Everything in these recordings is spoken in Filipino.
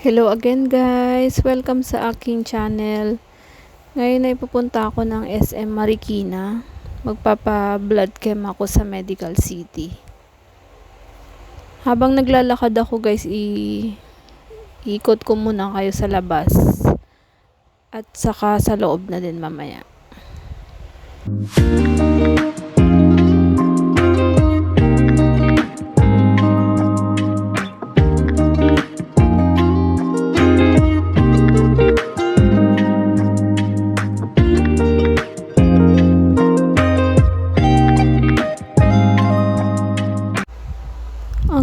Hello again guys! Welcome sa aking channel. Ngayon ay pupunta ako ng SM Marikina. Magpapa-blood chem ako sa Medical City. Habang naglalakad ako guys, i ikot ko muna kayo sa labas. At saka sa loob na din mamaya.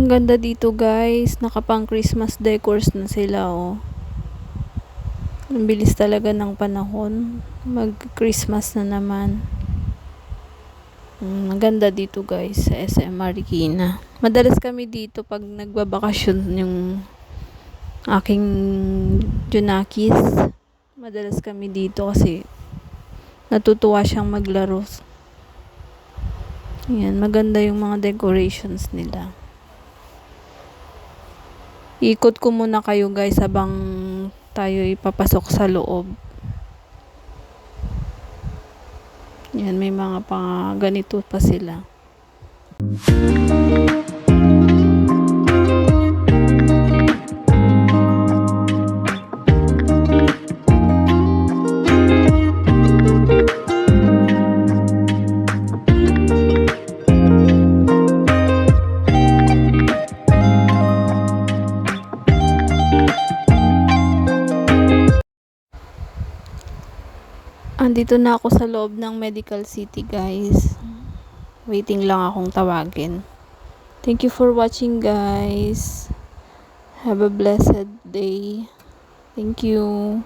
Ang ganda dito guys. Nakapang Christmas decors na sila oh. Ang bilis talaga ng panahon. Mag Christmas na naman. Mm, maganda dito guys sa SM Marikina. Madalas kami dito pag nagbabakasyon yung aking Junakis. Madalas kami dito kasi natutuwa siyang maglaro. Yan, maganda yung mga decorations nila. Ikot ko muna kayo guys habang tayo ipapasok sa loob. Yan, may mga pa ganito pa sila. Andito na ako sa loob ng Medical City, guys. Waiting lang akong tawagin. Thank you for watching, guys. Have a blessed day. Thank you.